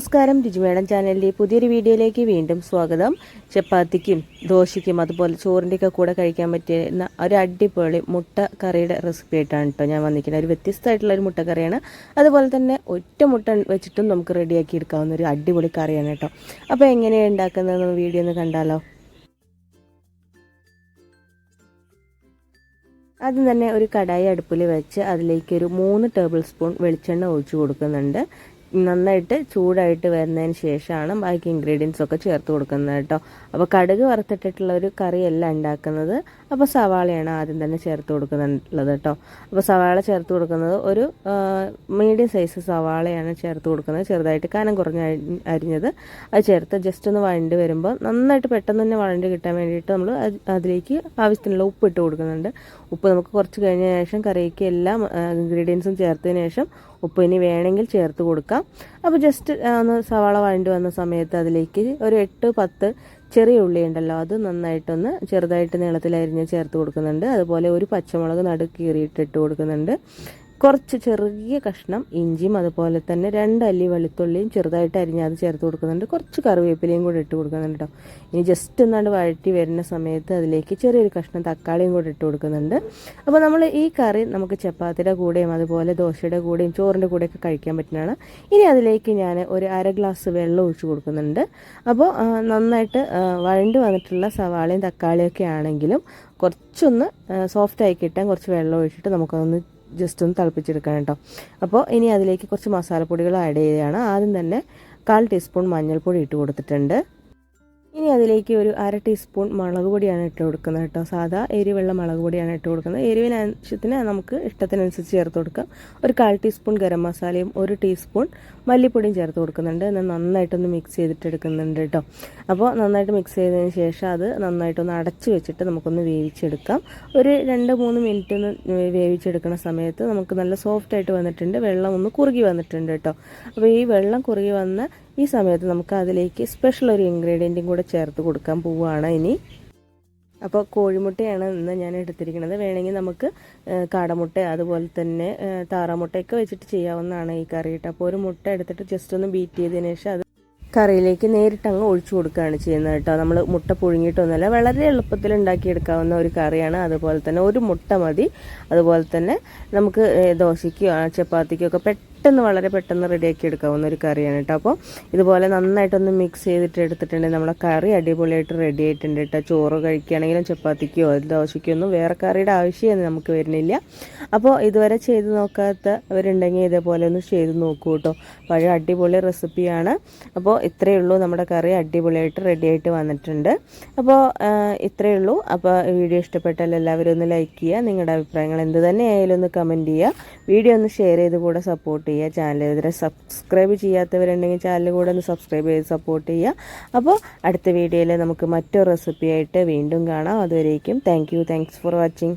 നമസ്കാരം. രുചിമേടം ചാനലിന്റെ പുതിയൊരു വീഡിയോയിലേക്ക് വീണ്ടും സ്വാഗതം. ചപ്പാത്തിക്കും ദോശയ്ക്കും അതുപോലെ ചോറിന്റെയൊക്കെ കൂടെ കഴിക്കാൻ പറ്റുന്ന ഒരു അടിപൊളി മുട്ട കറിയുടെ റെസിപ്പി ആയിട്ടാണ് കേട്ടോ ഞാൻ വന്നിരിക്കുന്നത്. ഒരു വ്യത്യസ്തമായിട്ടുള്ള ഒരു മുട്ട കറിയാണ് അതുപോലെ തന്നെ ഒറ്റ മുട്ട വെച്ചിട്ടും നമുക്ക് റെഡിയാക്കി എടുക്കാവുന്ന ഒരു അടിപൊളി കറിയാണ് കേട്ടോ. അപ്പോൾ എങ്ങനെയാണ് ഉണ്ടാക്കുന്നതെന്ന് വീഡിയോ ഒന്ന് കണ്ടാലോ? ആദ്യം തന്നെ ഒരു കടായി അടുപ്പിൽ വെച്ച് അതിലേക്ക് ഒരു മൂന്ന് ടേബിൾ സ്പൂൺ വെളിച്ചെണ്ണ ഒഴിച്ചു കൊടുക്കുന്നുണ്ട്. നന്നായിട്ട് ചൂടായിട്ട് വരുന്നതിന് ശേഷമാണ് ബാക്കി ഇൻഗ്രീഡിയൻസ് ഒക്കെ ചേർത്ത് കൊടുക്കുന്നത് കേട്ടോ. അപ്പോൾ കടുക് വറുത്തിട്ടിട്ടുള്ള ഒരു കറിയല്ല ഉണ്ടാക്കുന്നത്. അപ്പോൾ സവാളയാണ് ആദ്യം തന്നെ ചേർത്ത് കൊടുക്കുന്നുള്ളത് കേട്ടോ. അപ്പോൾ സവാള ചേർത്ത് കൊടുക്കുന്നത് ഒരു മീഡിയം സൈസ് സവാളയാണ് ചേർത്ത് കൊടുക്കുന്നത്. ചെറുതായിട്ട് കനം കുറഞ്ഞ് അരിഞ്ഞത് അത് ചേർത്ത് ജസ്റ്റ് ഒന്ന് വഴണ്ടി വരുമ്പോൾ നന്നായിട്ട് പെട്ടെന്ന് തന്നെ വഴണ്ടി കിട്ടാൻ വേണ്ടിയിട്ട് നമ്മൾ അതിലേക്ക് ആവശ്യത്തിനുള്ള ഉപ്പ് ഇട്ട് കൊടുക്കുന്നുണ്ട്. ഉപ്പ് നമുക്ക് കുറച്ച് കഴിഞ്ഞ ശേഷം കറിക്ക് എല്ലാ ഇൻഗ്രീഡിയൻസും ചേർത്തതിന് ശേഷം ഉപ്പ് ഇനി വേണമെങ്കിൽ ചേർത്ത് കൊടുക്കാം. അപ്പോൾ ജസ്റ്റ് ഒന്ന് സവാള വഴണ്ടി വന്ന സമയത്ത് അതിലേക്ക് ഒരു എട്ട് പത്ത് ചെറിയ ഉള്ളി ഉണ്ടല്ലോ അത് നന്നായിട്ടൊന്ന് ചെറുതായിട്ട് നീളത്തിൽ അരിഞ്ഞ് ചേർത്ത് കൊടുക്കുന്നുണ്ട്. അതുപോലെ ഒരു പച്ചമുളക് നടുക്ക് ഇട്ട് കൊടുക്കുന്നുണ്ട്. കുറച്ച് ചെറിയ കഷ്ണം ഇഞ്ചിയും അതുപോലെ തന്നെ രണ്ട് അല്ലി വെളുത്തുള്ളിയും ചെറുതായിട്ട് അരിഞ്ഞ് അത് ചേർത്ത് കൊടുക്കുന്നുണ്ട്. കുറച്ച് കറിവേപ്പിലയും കൂടെ ഇട്ട് കൊടുക്കുന്നുണ്ട് കേട്ടോ ഇനി ജസ്റ്റ് ഒന്നാണ്ട് വഴറ്റി വരുന്ന സമയത്ത് അതിലേക്ക് ചെറിയൊരു കഷ്ണം തക്കാളിയും കൂടെ ഇട്ട് കൊടുക്കുന്നുണ്ട്. അപ്പോൾ നമ്മൾ ഈ കറി നമുക്ക് ചപ്പാത്തിയുടെ കൂടെയും അതുപോലെ ദോശയുടെ കൂടെയും ചോറിന്റെ കൂടെയൊക്കെ കഴിക്കാൻ പറ്റുന്നതാണ്. ഇനി അതിലേക്ക് ഞാൻ ഒരു അര ഗ്ലാസ് വെള്ളം ഒഴിച്ച് കൊടുക്കുന്നുണ്ട്. അപ്പോൾ നന്നായിട്ട് വഴണ്ട് വന്നിട്ടുള്ള സവാളയും തക്കാളിയൊക്കെ ആണെങ്കിലും കുറച്ചൊന്ന് സോഫ്റ്റ് ആയി കിട്ടാൻ കുറച്ച് വെള്ളം ഒഴിച്ചിട്ട് നമുക്കതൊന്ന് ജസ്റ്റ് ഒന്ന് തിളപ്പിച്ചെടുക്കണം കേട്ടോ. അപ്പോൾ ഇനി അതിലേക്ക് കുറച്ച് മസാലപ്പൊടികൾ ആഡ് ചെയ്യുകയാണ് ആദ്യം തന്നെ കാൽ ടീസ്പൂൺ മഞ്ഞൾപ്പൊടി ഇട്ട് കൊടുത്തിട്ടുണ്ട്. അതിലേക്ക് ഒരു അര ടീസ്പൂൺ മുളക് പൊടിയാണ് ഇട്ട് കൊടുക്കുന്നത് കേട്ടോ. സാധാ എരിവെള്ള മുളക് പൊടിയാണ് ഇട്ട് കൊടുക്കുന്നത്. എരിവിന് ആവശ്യത്തിന് നമുക്ക് ഇഷ്ടത്തിനനുസരിച്ച് ചേർത്ത് കൊടുക്കാം. ഒരു കാൽ ടീസ്പൂൺ ഗരം മസാലയും ഒരു ടീസ്പൂൺ മല്ലിപ്പൊടിയും ചേർത്ത് കൊടുക്കുന്നുണ്ട്. എന്നാൽ നന്നായിട്ടൊന്ന് മിക്സ് ചെയ്തിട്ട് എടുക്കുന്നുണ്ട് കേട്ടോ. അപ്പോൾ നന്നായിട്ട് മിക്സ് ചെയ്തതിന് ശേഷം അത് നന്നായിട്ടൊന്ന് അടച്ച് വെച്ചിട്ട് നമുക്കൊന്ന് വേവിച്ചെടുക്കാം. ഒരു രണ്ട് മൂന്ന് മിനിറ്റ് ഒന്ന് വേവിച്ചെടുക്കുന്ന സമയത്ത് നമുക്ക് നല്ല സോഫ്റ്റ് ആയിട്ട് വന്നിട്ടുണ്ട്. വെള്ളം ഒന്ന് കുറുകി വന്നിട്ടുണ്ട് കേട്ടോ. അപ്പോൾ ഈ വെള്ളം കുറുകി വന്ന ഈ സമയത്ത് നമുക്ക് അതിലേക്ക് സ്പെഷ്യൽ ഒരു ഇൻഗ്രീഡിയന്റും കൂടെ ചേർത്ത് കൊടുക്കാൻ പോവുകയാണ് ഇനി. അപ്പോൾ കോഴിമുട്ടയാണ് ഇന്ന് ഞാൻ എടുത്തിരിക്കുന്നത്. വേണമെങ്കിൽ നമുക്ക് കാടമുട്ട അതുപോലെ തന്നെ താറാമുട്ടയൊക്കെ വെച്ചിട്ട് ചെയ്യാവുന്നതാണ് ഈ കറി ഇട്ട് അപ്പോൾ ഒരു മുട്ട എടുത്തിട്ട് ജസ്റ്റ് ഒന്ന് ബീറ്റ് ചെയ്തതിന് ശേഷം അത് കറിയിലേക്ക് നേരിട്ട് അങ്ങ് ഒഴിച്ചു കൊടുക്കുകയാണ് ചെയ്യുന്നത് കേട്ടോ. നമ്മൾ മുട്ട പുഴുങ്ങിയിട്ടൊന്നുമല്ല വളരെ എളുപ്പത്തിൽ ഉണ്ടാക്കിയെടുക്കാവുന്ന ഒരു കറിയാണ്. അതുപോലെ തന്നെ ഒരു മുട്ട മതി. അതുപോലെ തന്നെ നമുക്ക് ദോശയ്ക്കോ ചപ്പാത്തിക്കോ ഒക്കെ പെട്ടെന്ന് പെട്ടെന്ന് വളരെ പെട്ടെന്ന് റെഡിയാക്കി എടുക്കാവുന്ന ഒരു കറിയാണ് കേട്ടോ. അപ്പോൾ ഇതുപോലെ നന്നായിട്ടൊന്ന് മിക്സ് ചെയ്തിട്ട് എടുത്തിട്ടുണ്ടെങ്കിൽ നമ്മുടെ കറി അടിപൊളിയായിട്ട് റെഡി ആയിട്ടുണ്ട് കേട്ടോ. ചോറ് കഴിക്കുകയാണെങ്കിലും ചപ്പാത്തിക്കോ ദോശയ്ക്കോ ഒന്നും വേറെ കറിയുടെ ആവശ്യമൊന്നും നമുക്ക് വരുന്നില്ല. അപ്പോൾ ഇതുവരെ ചെയ്ത് നോക്കാത്തവരുണ്ടെങ്കിൽ ഇതേപോലെ ഒന്ന് ചെയ്ത് നോക്കൂ കേട്ടോ. പഴയ അടിപൊളി റെസിപ്പിയാണ്. അപ്പോൾ ഇത്രയേ ഉള്ളൂ. നമ്മുടെ കറി അടിപൊളിയായിട്ട് റെഡിയായിട്ട് വന്നിട്ടുണ്ട്. അപ്പോൾ ഇത്രയേ ഉള്ളൂ. അപ്പോൾ വീഡിയോ ഇഷ്ടപ്പെട്ടാൽ എല്ലാവരും ഒന്ന് ലൈക്ക് ചെയ്യുക. നിങ്ങളുടെ അഭിപ്രായങ്ങൾ എന്ത് തന്നെ ആയാലും ഒന്ന് കമന്റ് ചെയ്യുക. വീഡിയോ ഒന്ന് ഷെയർ ചെയ്ത് കൂടെ സപ്പോർട്ട് ചെയ്യുക. ചാനൽ ഇതുവരെ സബ്സ്ക്രൈബ് ചെയ്യാത്തവരുണ്ടെങ്കിൽ ചാനൽ കൂടെ ഒന്ന് സബ്സ്ക്രൈബ് ചെയ്ത് സപ്പോർട്ട് ചെയ്യുക. അപ്പോൾ അടുത്ത വീഡിയോയിൽ നമുക്ക് മറ്റൊരു റെസിപ്പിയായിട്ട് വീണ്ടും കാണാം. അതുവരേക്കും താങ്ക് യു ഫോർ വാച്ചിങ്